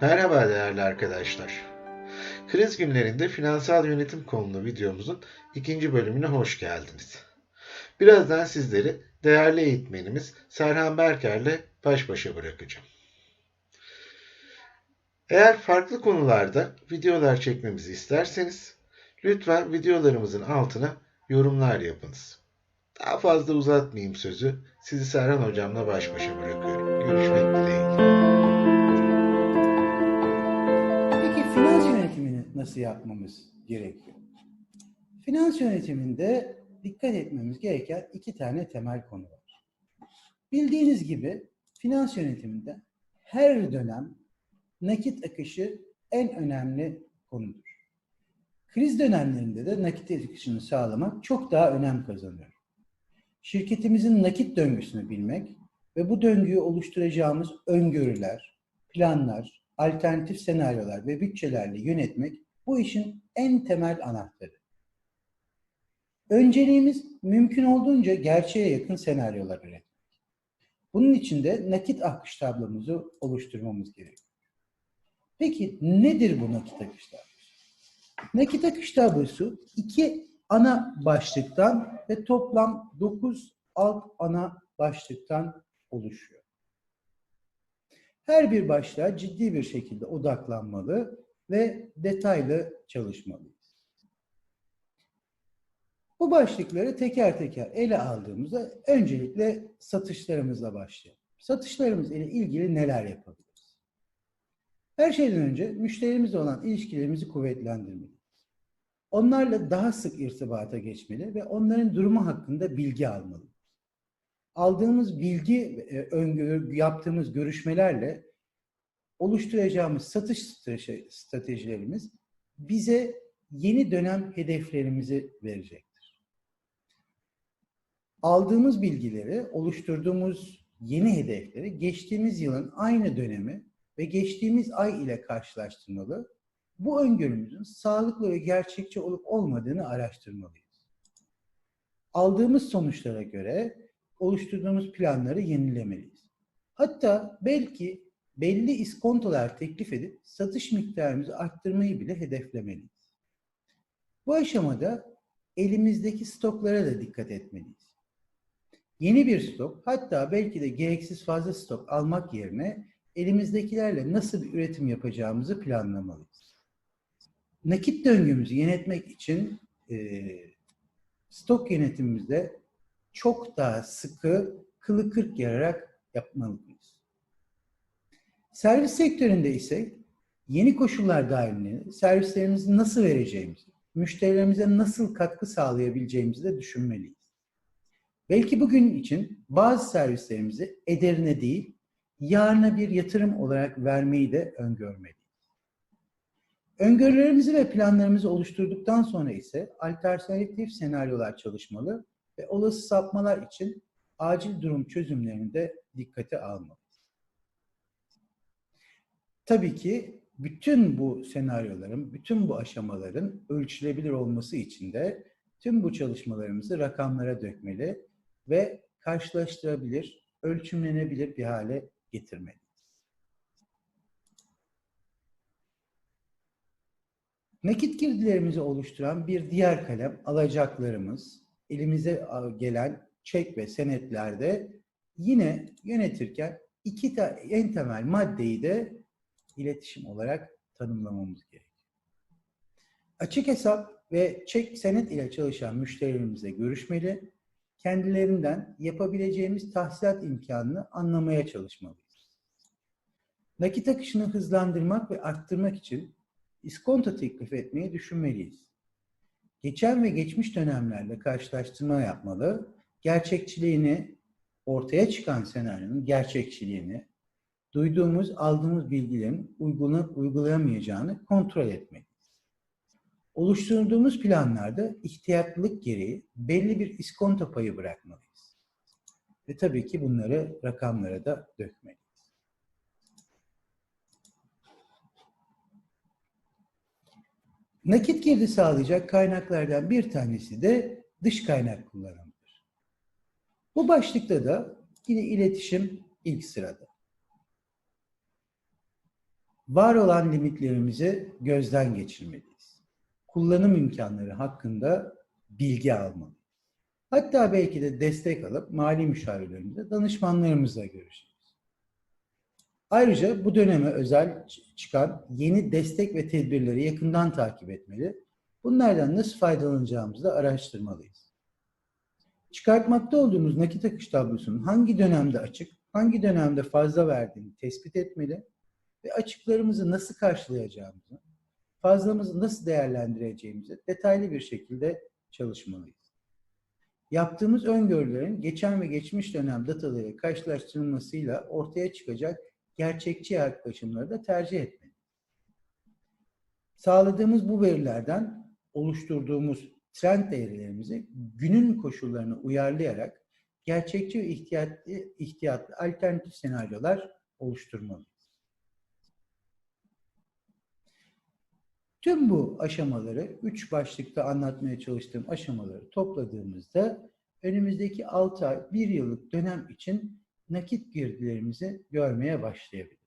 Merhaba değerli arkadaşlar. Kriz günlerinde finansal yönetim konulu videomuzun ikinci bölümüne hoş geldiniz. Birazdan sizleri değerli eğitmenimiz Serhan Berker'le baş başa bırakacağım. Eğer farklı konularda videolar çekmemizi isterseniz lütfen videolarımızın altına yorumlar yapınız. Daha fazla uzatmayayım sözü. Sizi Serhan hocamla baş başa bırakıyorum. Görüşmek dileğiyle. Nasıl yapmamız gerekiyor? Finans yönetiminde dikkat etmemiz gereken iki tane temel konu var. Bildiğiniz gibi finans yönetiminde her dönem nakit akışı en önemli konudur. Kriz dönemlerinde de nakit akışını sağlamak çok daha önem kazanıyor. Şirketimizin nakit döngüsünü bilmek ve bu döngüyü oluşturacağımız öngörüler, planlar, alternatif senaryolar ve bütçelerle yönetmek bu işin en temel anahtarı. Önceliğimiz mümkün olduğunca gerçeğe yakın senaryolar üretmek. Bunun için de nakit akış tablomuzu oluşturmamız gerekiyor. Peki nedir bu nakit akış tablosu? Nakit akış tablosu iki ana başlıktan ve toplam 9 alt ana başlıktan oluşuyor. Her bir başlığa ciddi bir şekilde odaklanmalı ve detaylı çalışmalıyız. Bu başlıkları teker teker ele aldığımızda öncelikle satışlarımızla başlayalım. Satışlarımız ile ilgili neler yapabiliriz? Her şeyden önce müşterimizle olan ilişkilerimizi kuvvetlendirmeliyiz. Onlarla daha sık irtibata geçmeli ve onların durumu hakkında bilgi almalıyız. Aldığımız bilgi, öngörü, yaptığımız görüşmelerle oluşturacağımız satış stratejilerimiz bize yeni dönem hedeflerimizi verecektir. Aldığımız bilgileri, oluşturduğumuz yeni hedefleri geçtiğimiz yılın aynı dönemi ve geçtiğimiz ay ile karşılaştırmalı, bu öngörümüzün sağlıklı ve gerçekçi olup olmadığını araştırmalıyız. Aldığımız sonuçlara göre oluşturduğumuz planları yenilemeliyiz. Hatta belki belli iskontolar teklif edip satış miktarımızı arttırmayı bile hedeflemeliyiz. Bu aşamada elimizdeki stoklara da dikkat etmeliyiz. Yeni bir stok, hatta belki de gereksiz fazla stok almak yerine elimizdekilerle nasıl bir üretim yapacağımızı planlamalıyız. Nakit döngümüzü yönetmek için e, stok yönetimimizde çok daha sıkı, kılı kırk yararak yapmalıyız. Servis sektöründe ise yeni koşullar dahilinde servislerimizi nasıl vereceğimizi, müşterilerimize nasıl katkı sağlayabileceğimizi de düşünmeliyiz. Belki bugün için bazı servislerimizi ederine değil, yarına bir yatırım olarak vermeyi de öngörmeliyiz. Öngörülerimizi ve planlarımızı oluşturduktan sonra ise alternatif senaryolar çalışmalı ve olası sapmalar için acil durum çözümlerini de dikkate almalıyız. Tabii ki bütün bu senaryoların, bütün bu aşamaların ölçülebilir olması için de tüm bu çalışmalarımızı rakamlara dökmeli ve karşılaştırabilir, ölçümlenebilir bir hale getirmeliyiz. Nakit girdilerimizi oluşturan bir diğer kalem alacaklarımız, elimize gelen çek ve senetlerde yine yönetirken iki en temel maddeyi de iletişim olarak tanımlamamız gerekiyor. Açık hesap ve çek senet ile çalışan müşterilerimize görüşmeli, kendilerinden yapabileceğimiz tahsilat imkanını anlamaya çalışmalıyız. Nakit akışını hızlandırmak ve arttırmak için iskonto teklif etmeyi düşünmeliyiz. Geçen ve geçmiş dönemlerle karşılaştırma yapmalı, gerçekçiliğini, ortaya çıkan senaryonun gerçekçiliğini, duyduğumuz, aldığımız bilgilerin uygulanıp uygulayamayacağını kontrol etmeliyiz. Oluşturduğumuz planlarda ihtiyatlılık gereği belli bir iskonto payı bırakmalıyız. Ve tabii ki bunları rakamlara da dökmeliyiz. Nakit girdi sağlayacak kaynaklardan bir tanesi de dış kaynak kullanımıdır. Bu başlıkta da yine iletişim ilk sırada. Var olan limitlerimizi gözden geçirmeliyiz. Kullanım imkanları hakkında bilgi almalıyız. Hatta belki de destek alıp mali müşavirlerimizle, danışmanlarımızla görüşeceğiz. Ayrıca bu döneme özel çıkan yeni destek ve tedbirleri yakından takip etmeli. Bunlardan nasıl faydalanacağımızı da araştırmalıyız. Çıkartmakta olduğumuz nakit akış tablosunun hangi dönemde açık, hangi dönemde fazla verdiğini tespit etmeli ve açıklarımızı nasıl karşılayacağımızı, fazlamızı nasıl değerlendireceğimizi detaylı bir şekilde çalışmalıyız. Yaptığımız öngörülerin geçen ve geçmiş dönem dataları karşılaştırılmasıyla ortaya çıkacak gerçekçi yaklaşımları da tercih etmeliyiz. Sağladığımız bu verilerden oluşturduğumuz trend değerlerimizi günün koşullarına uyarlayarak gerçekçi ve ihtiyatlı, ihtiyatlı alternatif senaryolar oluşturmalıyız. Tüm bu aşamaları, üç başlıkta anlatmaya çalıştığım aşamaları topladığımızda önümüzdeki 6 ay, 1 yıllık dönem için nakit girdilerimizi görmeye başlayabiliriz.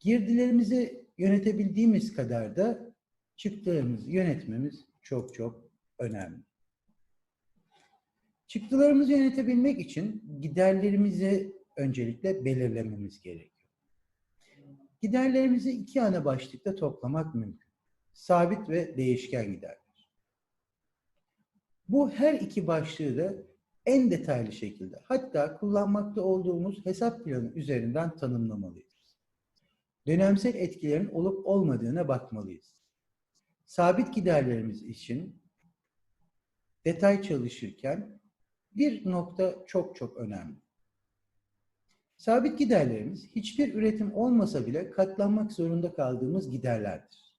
Girdilerimizi yönetebildiğimiz kadar da çıktılarımızı yönetmemiz çok çok önemli. Çıktılarımızı yönetebilmek için giderlerimizi öncelikle belirlememiz gerekiyor. Giderlerimizi iki ana başlıkta toplamak mümkün. Sabit ve değişken giderler. Bu her iki başlığı da en detaylı şekilde hatta kullanmakta olduğumuz hesap planı üzerinden tanımlamalıyız. Dönemsel etkilerin olup olmadığına bakmalıyız. Sabit giderlerimiz için detay çalışırken bir nokta çok çok önemli. Sabit giderlerimiz hiçbir üretim olmasa bile katlanmak zorunda kaldığımız giderlerdir.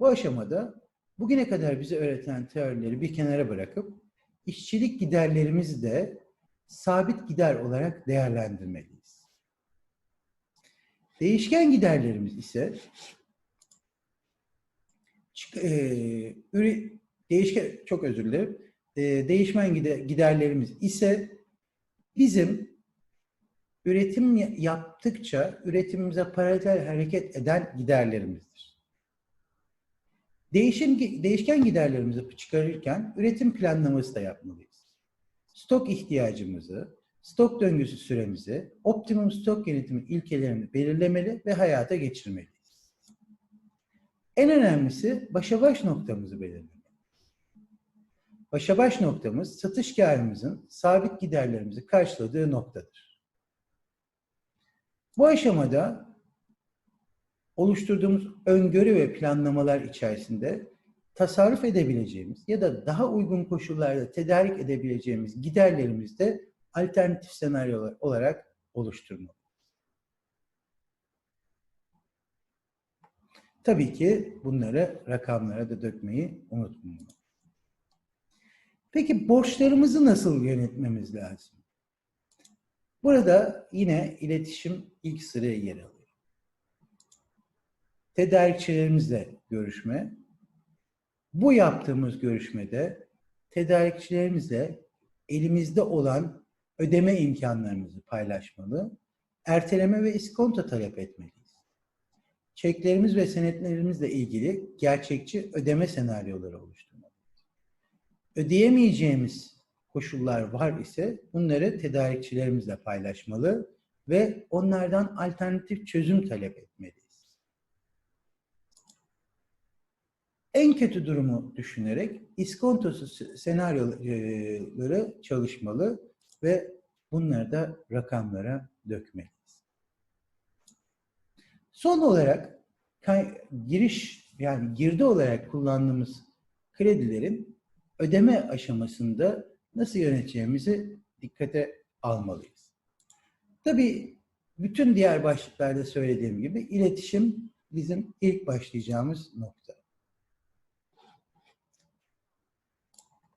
Bu aşamada bugüne kadar bize öğretilen teorileri bir kenara bırakıp işçilik giderlerimizi de sabit gider olarak değerlendirmeliyiz. Değişken giderlerimiz ise üre- değişken çok özür dilerim. Eee, değişmen gide- giderlerimiz ise bizim üretim ya- yaptıkça üretimimize paralel hareket eden giderlerimizdir. Değişim, değişken giderlerimizi çıkarırken üretim planlaması da yapmalıyız. Stok ihtiyacımızı, stok döngüsü süremizi, optimum stok yönetimi ilkelerini belirlemeli ve hayata geçirmeliyiz. En önemlisi başa baş noktamızı belirlemek. Başa baş noktamız satış karımızın sabit giderlerimizi karşıladığı noktadır. Bu aşamada oluşturduğumuz öngörü ve planlamalar içerisinde tasarruf edebileceğimiz ya da daha uygun koşullarda tedarik edebileceğimiz giderlerimizi de alternatif senaryolar olarak oluşturmalı. Tabii ki bunları rakamlara da dökmeyi unutmayalım. Peki borçlarımızı nasıl yönetmemiz lazım? Burada yine iletişim ilk sıraya yer alıyor. Tedarikçilerimizle görüşme. Bu yaptığımız görüşmede tedarikçilerimizle elimizde olan ödeme imkanlarımızı paylaşmalı, erteleme ve iskonto talep etmeliyiz. Çeklerimiz ve senetlerimizle ilgili gerçekçi ödeme senaryoları oluşturmalıyız. Ödeyemeyeceğimiz koşullar var ise bunları tedarikçilerimizle paylaşmalı ve onlardan alternatif çözüm talep etmeliyiz. En kötü durumu düşünerek iskontosu senaryoları çalışmalı ve bunları da rakamlara dökmeliyiz. Son olarak giriş yani girdi olarak kullandığımız kredilerin ödeme aşamasında nasıl yöneteceğimizi dikkate almalıyız. Tabii bütün diğer başlıklarda söylediğim gibi iletişim bizim ilk başlayacağımız nokta.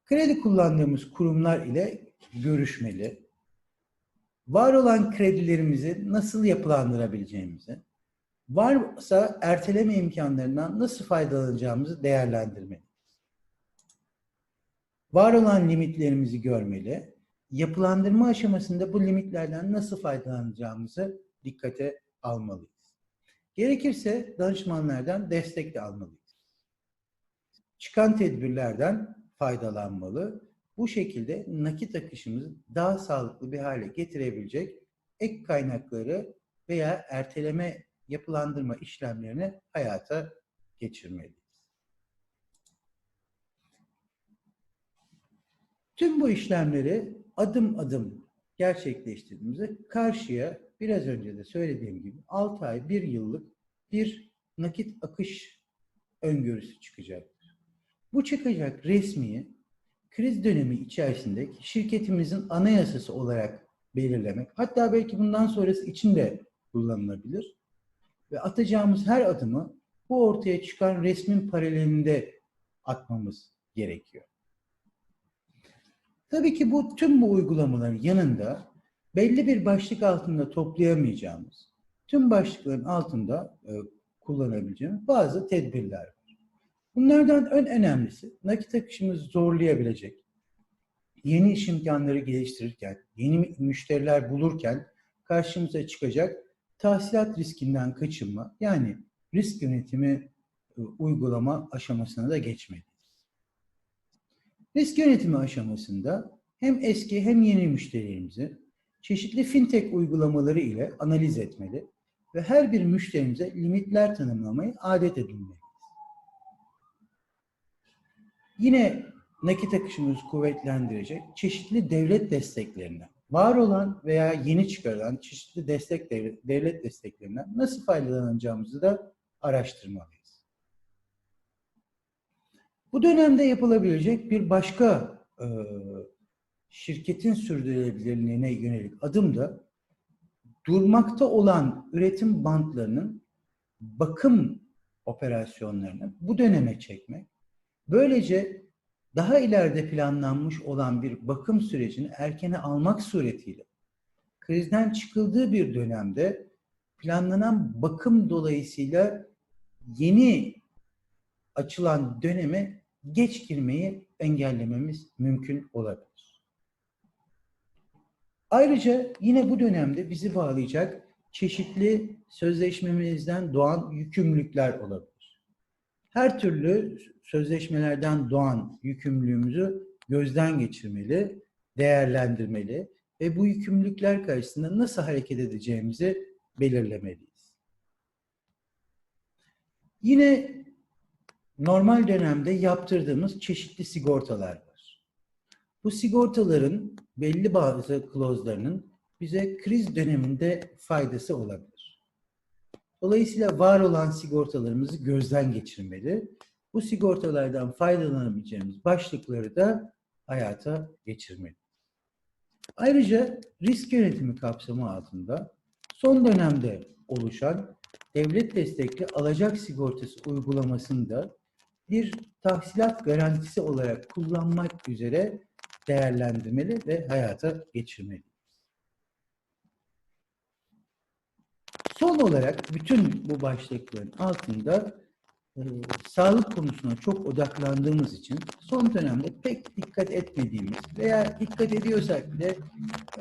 Kredi kullandığımız kurumlar ile görüşmeli. Var olan kredilerimizi nasıl yapılandırabileceğimizi, varsa erteleme imkanlarından nasıl faydalanacağımızı değerlendirmeliyiz. Var olan limitlerimizi görmeli, yapılandırma aşamasında bu limitlerden nasıl faydalanacağımızı dikkate almalıyız. Gerekirse danışmanlardan destek de almalıyız. Çıkan tedbirlerden faydalanmalı. Bu şekilde nakit akışımızı daha sağlıklı bir hale getirebilecek ek kaynakları veya erteleme yapılandırma işlemlerini hayata geçirmeliyiz. Tüm bu işlemleri adım adım gerçekleştirdiğimizde karşıya biraz önce de söylediğim gibi 6 ay, 1 yıllık bir nakit akış öngörüsü çıkacaktır. Bu çıkacak resmiyi kriz dönemi içerisinde şirketimizin anayasası olarak belirlemek, hatta belki bundan sonrası için de kullanılabilir. Ve atacağımız her adımı bu ortaya çıkan resmin paralelinde atmamız gerekiyor. Tabii ki bu tüm bu uygulamaların yanında belli bir başlık altında toplayamayacağımız, tüm başlıkların altında e, kullanabileceğimiz bazı tedbirler var. Bunlardan en önemlisi nakit akışımızı zorlayabilecek, yeni iş imkanları geliştirirken, yeni müşteriler bulurken karşımıza çıkacak tahsilat riskinden kaçınma, yani risk yönetimi e, uygulama aşamasına da geçmeliyiz. Risk yönetimi aşamasında hem eski hem yeni müşterilerimizi çeşitli fintech uygulamaları ile analiz etmeli ve her bir müşterimize limitler tanımlamayı adet edinmeliyiz. Yine nakit akışımızı kuvvetlendirecek çeşitli devlet desteklerine, var olan veya yeni çıkarılan çeşitli destek devlet desteklerinden nasıl faydalanacağımızı da araştırmalıyız. Bu dönemde yapılabilecek bir başka e, şirketin sürdürülebilirliğine yönelik adım da durmakta olan üretim bantlarının bakım operasyonlarını bu döneme çekmek. Böylece daha ileride planlanmış olan bir bakım sürecini erkene almak suretiyle krizden çıkıldığı bir dönemde planlanan bakım dolayısıyla yeni açılan döneme geç girmeyi engellememiz mümkün olabilir. Ayrıca yine bu dönemde bizi bağlayacak çeşitli sözleşmemizden doğan yükümlülükler olabilir. Her türlü sözleşmelerden doğan yükümlülüğümüzü gözden geçirmeli, değerlendirmeli ve bu yükümlülükler karşısında nasıl hareket edeceğimizi belirlemeliyiz. Yine normal dönemde yaptırdığımız çeşitli sigortalar var. Bu sigortaların belli bazı klozlarının bize kriz döneminde faydası olabilir. Dolayısıyla var olan sigortalarımızı gözden geçirmeli. Bu sigortalardan faydalanabileceğimiz başlıkları da hayata geçirmeli. Ayrıca risk yönetimi kapsamı altında son dönemde oluşan devlet destekli alacak sigortası uygulamasında bir tahsilat garantisi olarak kullanmak üzere değerlendirmeli ve hayata geçirmeli. Son olarak bütün bu başlıkların altında e, sağlık konusuna çok odaklandığımız için son dönemde pek dikkat etmediğimiz veya dikkat ediyorsak bile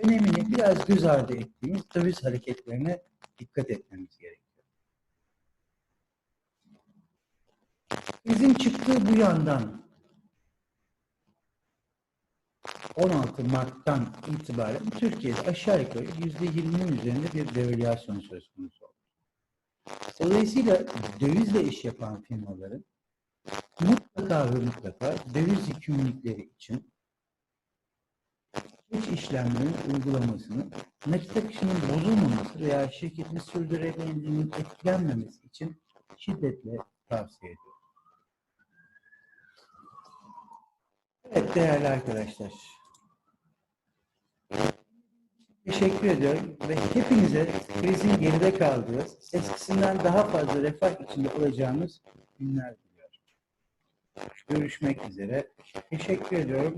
önemini biraz göz ardı ettiğimiz döviz hareketlerine dikkat etmemiz gerekiyor. Bizim çıktığı bu yandan 16 Mart'tan itibaren Türkiye'de aşağı yukarı %20'nin üzerinde bir devalüasyon söz konusu oldu. Dolayısıyla dövizle iş yapan firmaların mutlaka ve mutlaka döviz yükümlülükleri için iç işlemlerin uygulamasını nakit akışının bozulmaması veya şirketin sürdürülebilirliğinin etkilenmemesi için şiddetle tavsiye ediyorum. Evet değerli arkadaşlar. Teşekkür ediyorum ve hepinize krizin geride kaldığı, eskisinden daha fazla refah içinde olacağımız günler diliyorum. Görüşmek üzere. Teşekkür ediyorum.